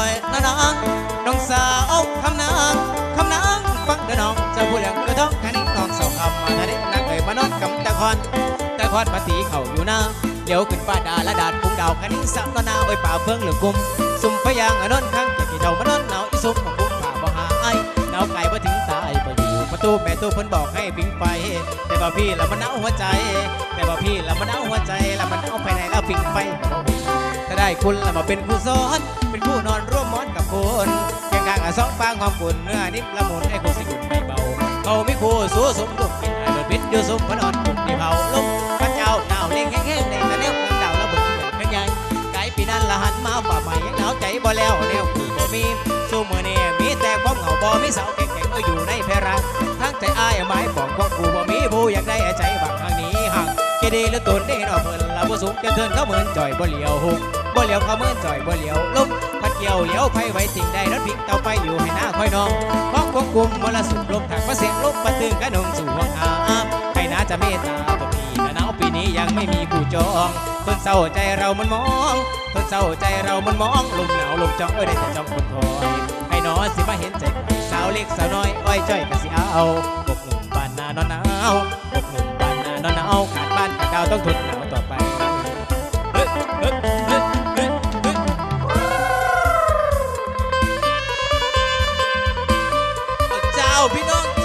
อยนะน้องน้องสาวคำนางคำนางฟังเด้อน้องจะพูดอย่างกระท้องค่นี้น้องสาวคำมาทะเลนักเอ๋ยมานอนกับตะคอนตะคอนภาตีเข่าอยู่น้าเดี๋ยวขึ้นฟ้าดาละดาดพุ่งดาวแค่นี้สาวนาเอ้ยป่าเพิ่งเหลือกุมสุ่มพยางอนอนข้างเกียรติเดามานอนหนาวอีสุ่มของพุ่งผ่าบ่หาไอหนาไก่บ่ถึงตายบ่อยู่ประตูแม่ตู้เพิ่นบอกให้ปิ้งไฟแต่บ่พี่ละมันหนาหัวใจ แต่บ่พี่ละมันหนาหัวใจละมันหนาวไปไหนแล้ปิ้งไฟ ได้คุณละมาเป็นผู้สอนเป็นผู้นอนร่วมมอนกับคนเคียงข้างอะสองฟางความกุ่นเนื้อนิ่มละมุนให้คุณสิกุ่นไม่เบาเขาไม่คู่สู้สมดุกกินไอ้รถบิดอยู่สมพนอนกุ่นที่เผาลุกพระเจ้าหนาวเล่งแห้งๆในตะเนียวกลางดาวระบิดเหมือนกันใหญ่ไก่ปีนั้นละหันมาป่าใหม่ยังหนาวใจบ่แล้วแนวคือบ่มีสู้มือนี่มีแต่ความเหงาบ่มีสาวเก่งๆเอาอยู่ในแพรังทั้งใจอ้ายไม้บอกว่ากูบ่มีผู้อยากได้ใจบางทางนี้ห่างเจดีหรือตุนได้ดอกเมินลาบ่สูงจะเทินเข้าเมินจ่อยบ่เหลียวหุก บ่เหลียวเข้าเมินจ่อยบ่เหลียวลุ่มพัดเกี่ยวเหลียวไผไว้สิ่งใดรถพิกเต่าไปอยู่ให้หน้าคอยน้องพ้องควบคุมมรสุมลมถักมาเสียงลมปะตึงกระนงสู่วังหาให้น้าจะเมตตาบ่มีแต่หนาวปีนี้ยังไม่มีผู้จองต้นเศร้าใจเรามันมองต้นเศร้าใจเรามันมองลมหนาวลมจ้องเอ้ยได้แต่จ้องคนคอยให้น้อสิมาเห็นใจสาวเล็กสาวน้อยอ้อยจ้อยก็สิเอาบกหนุ่มบ้านนานอนหนาวบกหนุ่มบ้านนานอนหนาวขาดบ้านขาดดาวต้องทนหนาวต่อไปเพี่น้อง